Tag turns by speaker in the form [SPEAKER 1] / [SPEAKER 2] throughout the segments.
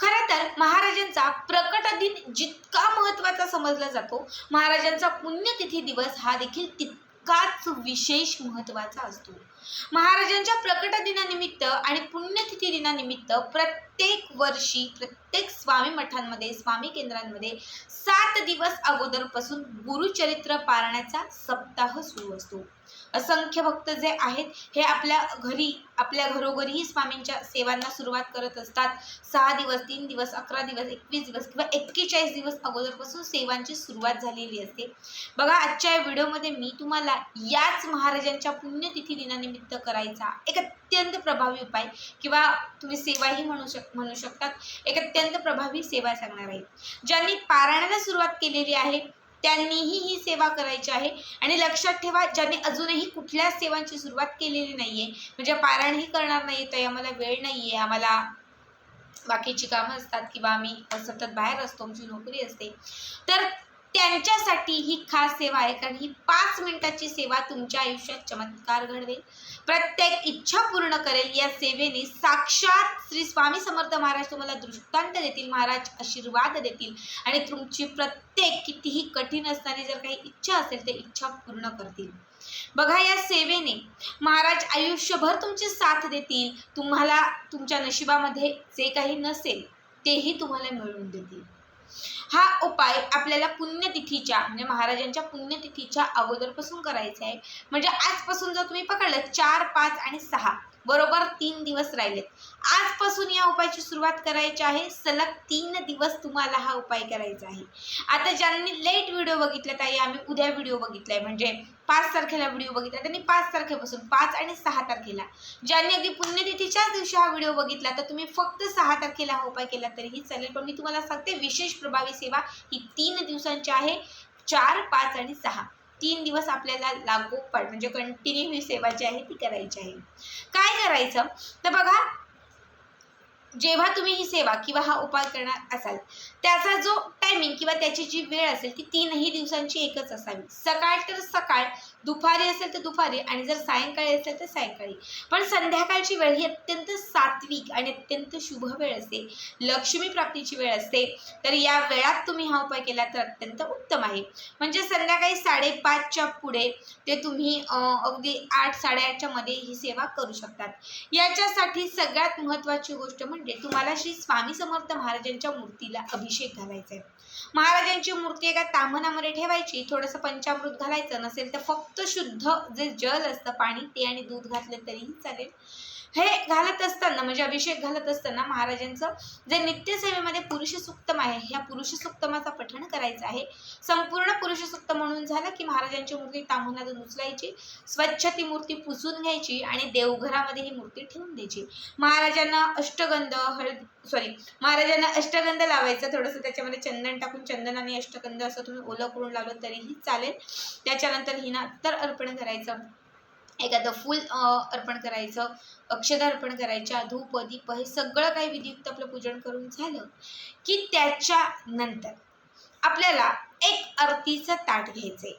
[SPEAKER 1] खरं तर महाराजांचा प्रकट दिन जितका महत्त्वाचा समजला जातो महाराजांचा पुण्यतिथी दिवस हा देखील तितकाच विशेष महत्त्वाचा असतो. महाराजांच्या प्रकट दिनानिमित्त आणि पुण्यतिथी दिनानिमित्त प्रत्येक वर्षी प्रत्येक स्वामी मठांमध्ये स्वामी केंद्रांमध्ये सात दिवस अगोदरपासून गुरुचरित्र पारण्याचा सप्ताह सुरू असतो. असंख्य भक्त जे आहेत हे आपल्या घरी आपल्या घरोघरीही स्वामींच्या सेवांना सुरुवात करत असतात. सहा दिवस तीन दिवस अकरा दिवस एकवीस दिवस किंवा एक्केचाळीस दिवस अगोदरपासून सेवांची सुरुवात झालेली असते. बघा आजच्या या व्हिडिओमध्ये मी तुम्हाला याच महाराजांच्या पुण्यतिथी दिनानिमित्त करायचा. एक अत्यंत प्रभावी उपाय. किंवा तुम्ही सेवाही म्हणू शक म्हणू शकतात. एक अत्यंत प्रभावी सेवा सांगणार आहे. ज्यांनी पारायणाला सुरुवात केलेली आहे त्यांनीही ही सेवा करायची आहे. आणि लक्षात ठेवा ज्यांनी अजूनही कुठल्याच सेवांची सुरुवात केलेली नाही आहे म्हणजे पारायणही करणार नाही तर आम्हाला वेळ नाही आहे आम्हाला बाकीची कामं असतात किंवा आम्ही सतत बाहेर असतो आमची नोकरी असते. तर त्यांच्यासाठी ही खास सेवा आहे कारण ही पाच मिनिटाची सेवा तुमच्या आयुष्यात चमत्कार घडवेल. प्रत्येक इच्छा पूर्ण करेल या सेवेने साक्षात श्री स्वामी समर्थ महाराज तुम्हाला दृष्टांत देतील महाराज आशीर्वाद देतील आणि तुमची प्रत्येक कितीही कठीण असणारी जर काही इच्छा असेल ते इच्छा पूर्ण करतील. बघा या सेवेने महाराज आयुष्यभर तुमची साथ देतील तुम्हाला तुमच्या नशिबामध्ये जे काही नसेल तेही तुम्हाला मिळवून देतील. हा उपाय आपल्याला पुण्यतिथीच्या म्हणजे महाराजांच्या पुण्यतिथीच्या अगोदरपासून करायचा आहे. म्हणजे आजपासून जर तुम्ही पकडलं चार पाच आणि सहा. बरोबर तीन दिवस राहिलेत. आजपासून या उपायाची सुरुवात करायची आहे. सलग तीन दिवस तुम्हाला हा उपाय करायचा आहे. आता ज्यांनी लेट व्हिडिओ बघितला ताई आम्ही उद्या व्हिडिओ बघितलाय. म्हणजे पाच तारखेला व्हिडिओ बघितला त्यांनी पाच तारखेपासून पाच आणि सहा तारखेला. ज्यांनी अगदी पुण्यतिथीच्याच दिवशी हा व्हिडिओ बघितला तर तुम्ही फक्त सहा तारखेला हा उपाय केला तरीही चालेल. पण मी तुम्हाला सांगते विशेष प्रभावी सेवा ही तीन दिवसांची आहे. चार पाच आणि सहा. तीन दिवस आपल्याला लागू पड म्हणजे कंटिन्यू ही सेवा जी आहे ती करायची आहे. काय करायचं? तर बघा जेव्हा तुम्ही ही सेवा किंवा हा उपाय करणार असाल त्याचा जो टायमिंग किंवा त्याची जी वेळ असेल ती तीनही दिवसांची एकच असावी. सकाळ तर सकाळ दुपारी असेल तर दुपारी आणि जर सायंकाळी असेल तर सायंकाळी. पण संध्याकाळची वेळ ही अत्यंत सात्विक आणि अत्यंत शुभ वेळ असते. लक्ष्मी प्राप्तीची वेळ असते. तर या वेळात तुम्ही हा उपाय केला तर अत्यंत उत्तम आहे. म्हणजे संध्याकाळी साडेपाचच्या पुढे ते तुम्ही अगदी आठ साडेआठच्या मध्ये ही सेवा करू शकतात. याच्यासाठी सगळ्यात महत्त्वाची गोष्ट म्हणजे म्हणजे तुम्हाला श्री स्वामी समर्थ महाराजांच्या मूर्तीला अभिषेक घालायचा आहे. महाराजांची मूर्ती एका तांबणामध्ये ठेवायची थोडंसं पंचामृत घालायचं नसेल तर फक्त शुद्ध जे जल असतं पाणी ते आणि दूध घातलं तरीही चालेल. हे घालत असताना म्हणजे अभिषेक घालत असताना महाराजांचं जे नित्यसेवेमध्ये पुरुष सुक्तम आहे ह्या पुरुष सुक्तमाचा पठण करायचं आहे. संपूर्ण पुरुष सुक्त म्हणून झालं की महाराजांची मूर्ती तांबूनातून उचलायची स्वच्छ ती मूर्ती पुसून घ्यायची आणि देवघरामध्ये ही मूर्ती ठेवून द्यायची. महाराजांना अष्टगंध हळद सॉरी महाराजांना अष्टगंध लावायचं थोडंसं त्याच्यामध्ये चंदन टाकून चंदन आणि अष्टगंध असं तुम्ही ओलं करून लावलं तरीही चालेल. त्याच्यानंतर हिना तर अर्पण करायचं. एखादं फूल अर्पण करायचं अक्षदा अर्पण करायच्या धूप दीप हे सगळं काही विधियुक्त आपलं पूजन करून झालं की त्याच्यानंतर आपल्याला एक आरतीचं ताट घ्यायचंय.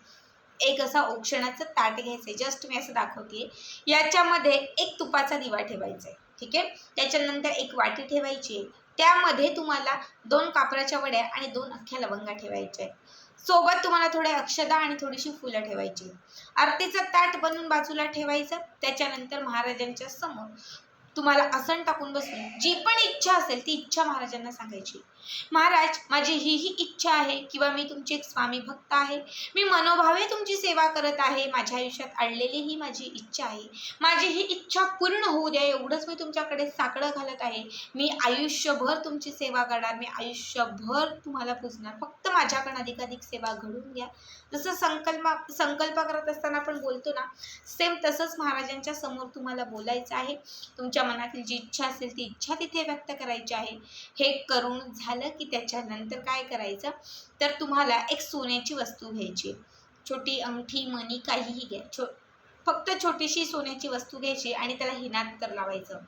[SPEAKER 1] एक असा औक्षणाचं ताट घ्यायचंय. जस्ट मी असं दाखवते याच्यामध्ये एक तुपाचा दिवा ठेवायचा आहे ठीक आहे? त्याच्यानंतर एक वाटी ठेवायची. आहे त्यामध्ये तुम्हाला दोन कापराच्या वड्या आणि दोन अख्ख्या लवंगा ठेवायच्या आहेत सोबत तुम्हाला थोडे अक्षदा आणि थोडीशी फुलं ठेवायची. आरतीचं ताट बनवून बाजूला ठेवायचं. त्याच्यानंतर महाराजांच्या समोर तुम्हाला आसन टाकून बसून जी पण इच्छा असेल ती इच्छा महाराजांना सांगायची. महाराज माझी ही ही इच्छा आहे किंवा मी तुमची एक स्वामी भक्त आहे. मी मनोभावे तुमची सेवा करत आहे. माझ्या आयुष्यात आणलेली ही माझी इच्छा आहे. माझी ही इच्छा पूर्ण होऊ द्या एवढंच मी तुमच्याकडे साकडं घालत आहे. मी आयुष्यभर तुमची सेवा करणार मी आयुष्यभर तुम्हाला पुजणार. फक्त माझ्याकडून अधिकाधिक सेवा घडून घ्या. जसं संकल्प संकल्प करत असताना आपण बोलतो ना सेम तसंच महाराजांच्या समोर तुम्हाला बोलायचं आहे. तुमच्या तुमच्या मनातील जी इच्छा असेल ती इच्छा तिथे व्यक्त करायची आहे. हे करून झालं की त्याच्यानंतर काय करायचं? तर तुम्हाला एक सोन्याची वस्तू घ्यायची छोटी अंगठी मणी काहीही घ्या. छो फक्त छोटीशी सोन्याची वस्तू घ्यायची आणि त्याला हिनात तर लावायचं.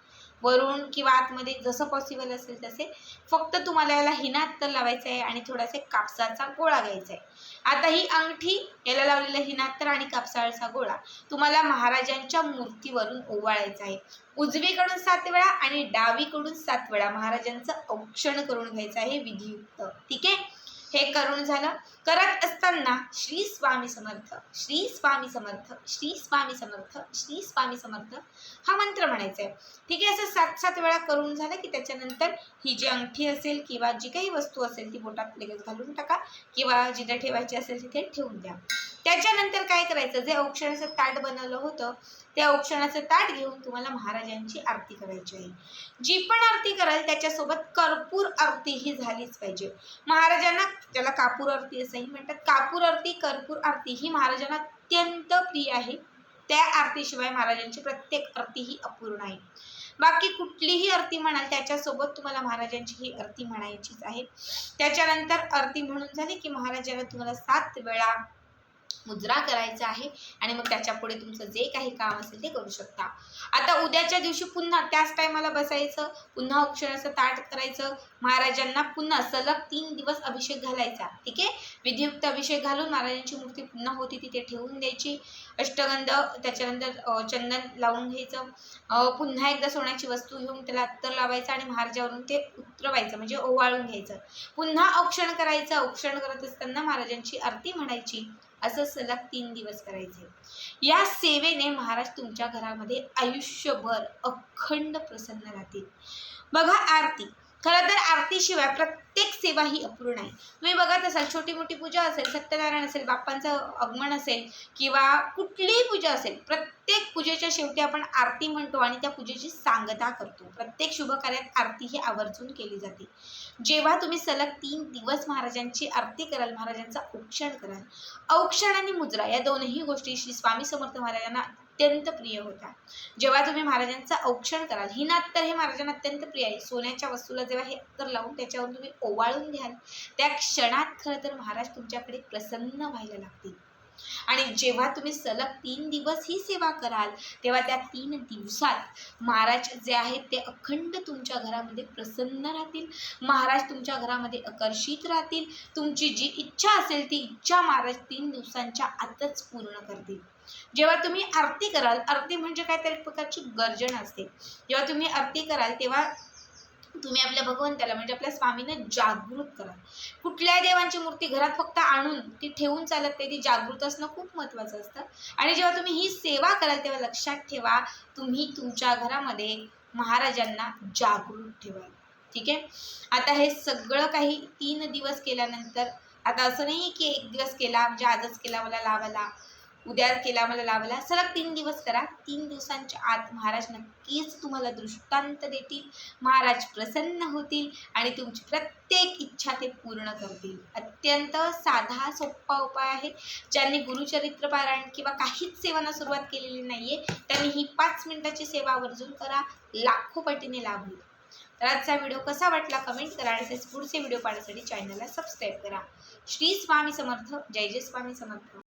[SPEAKER 1] वरून किंवा आतमध्ये जसं पॉसिबल असेल तसे फक्त तुम्हाला याला हिनात्तर लावायचं आहे आणि थोडासा कापसाचा गोळा घ्यायचा आहे. आता ही अंगठी याला लावलेलं हिनात्तर आणि कापसाचा गोळा तुम्हाला महाराजांच्या मूर्तीवरून ओवाळायचा आहे. उजवीकडून सात वेळा आणि डावीकडून सात वेळा महाराजांचं औक्षण करून घ्यायचं आहे विधियुक्त. ठीक आहे? हे करून झालं. करत असताना श्री स्वामी समर्थ श्री स्वामी समर्थ श्री स्वामी समर्थ श्री स्वामी समर्थ हा मंत्र म्हणायचा आहे ठीक आहे असं सात सात वेळा करून झालं की त्याच्यानंतर ही जी अंगठी असेल किंवा जी काही वस्तू असेल ती बोटात लगेच घालून टाका किंवा जिथे ठेवायची असेल तिथे ठेवून द्या. त्याच्यानंतर काय करायचं? जे औक्षणाचं ताट बनवलं होतं त्या औक्षणाचं ताट घेऊन तुम्हाला महाराजांची आरती करायची आहे. जी पण आरती कराल त्याच्यासोबत कर्पूर आरती ही झालीच पाहिजे. महाराजांना त्याला कापूर आरती असंही म्हणतात कापूर आरती कर्पूर आरती ही महाराजांना अत्यंत प्रिय आहे. त्या आरतीशिवाय महाराजांची प्रत्येक आरती ही अपूर्ण आहे. बाकी कुठलीही आरती म्हणाल त्याच्यासोबत तुम्हाला महाराजांची ही आरती म्हणायचीच आहे. त्याच्यानंतर आरती म्हणून झाली की महाराजांना तुम्हाला सात वेळा मुद्रा करायचा आहे आणि मग त्याच्या पुढे तुमचं जे काही काम असेल ते करू शकता. आता उद्याच्या दिवशी पुन्हा त्याच टायमाला बसायचं पुन्हा अक्षराचं ताट करायचं महाराजांना पुन्हा सलग तीन दिवस अभिषेक घालायचा. ठीक आहे? विधियुक्त अभिषेक घालून महाराजांची मूर्ती पुन्हा होती तिथे ठेवून द्यायची. अष्टगंध त्याच्यानंतर चंदन लावून घ्यायचं. पुन्हा एकदा सोन्याची वस्तू घेऊन त्याला अत्तर लावायचं आणि महाराजावरून ते उतरवायचं म्हणजे ओवाळून घ्यायचं. पुन्हा औक्षण करायचं. औक्षण करत असताना महाराजांची आरती म्हणायची. असं सलग तीन दिवस करायचे. या सेवेने महाराज तुमच्या घरामध्ये आयुष्यभर अखंड प्रसन्न राहतील. बघा आरती. खरं तर आरतीशिवाय प्रत्येक सेवा ही अपूर्ण आहे. तुम्ही बघत असाल छोटी मोठी पूजा असेल सत्यनारायण असेल बाप्पांचं आगमन असेल किंवा कुठलीही पूजा असेल प्रत्येक पूजेच्या शेवटी आपण आरती म्हणतो आणि त्या पूजेची सांगता करतो. प्रत्येक शुभ कार्यात आरती ही आवर्जून केली जाते. जेव्हा तुम्ही सलग तीन दिवस महाराजांची आरती कराल महाराजांचं औक्षण कराल औक्षण आणि मुद्रा या दोनही गोष्टीशी स्वामी समर्थ महाराजांना अत्यंत प्रिय होता. जेव्हा तुम्ही महाराजांचं औक्षण कराल ही नात तर हे महाराजांना अत्यंत प्रिय आहे. सोन्याच्या वस्तूला जेव्हा हे अत्तर लावून त्याच्यावर तुम्ही ओवाळून घ्याल त्या क्षणात खरं तर महाराज तुमच्याकडे प्रसन्न व्हायला लागतील. आणि जेव्हा तुम्ही सलग तीन दिवस ही सेवा कराल तेव्हा त्या तीन दिवसात महाराज जे आहेत ते अखंड तुमच्या घरामध्ये प्रसन्न राहतील. महाराज तुमच्या घरामध्ये आकर्षित राहतील. तुमची जी इच्छा असेल ती इच्छा महाराज तीन दिवसांच्या आतच पूर्ण करतील. जेव्हा तुम्ही आरती कराल आरती म्हणजे काय? तर एक प्रकारची गर्जन असते. जेव्हा तुम्ही आरती कराल तेव्हा तुम्ही आपल्या भगवंताला म्हणजे आपल्या स्वामींना जागृत करा कुठल्याही देवांची मूर्ती घरात फक्त आणून ती ठेवून चालत नाही. ती जागृत असणं खूप महत्त्वाचं असतं. आणि जेव्हा तुम्ही ही सेवा कराल तेव्हा लक्षात ठेवा तुम्ही तुमच्या घरामध्ये महाराजांना जागृत ठेवाल. ठीक आहे? आता हे सगळं काही तीन दिवस केल्यानंतर आता असं नाही की एक दिवस केला म्हणजे आजच केला मला लावाला उद्या केला मला लाभला सलग तीन दिवस करा. तीन दिवसांच्या आत महाराज नक्कीच तुम्हाला दृष्टांत देतील. महाराज प्रसन्न होतील आणि तुमची प्रत्येक इच्छा ते पूर्ण करतील. अत्यंत साधा सोपा उपाय आहे. ज्यांनी गुरुचरित्र पारायण किंवा काहीच सेवांना सुरुवात केलेली नाही आहे त्यांनी ही पाच मिनिटाची सेवा आवर्जून करा. लाखो पटीने लाभ होईल. तर आजचा व्हिडिओ कसा वाटला कमेंट करा आणि तसेच पुढचे व्हिडिओ पाहण्यासाठी चॅनलला सबस्क्राईब करा. श्री स्वामी समर्थ. जय जय स्वामी समर्थ.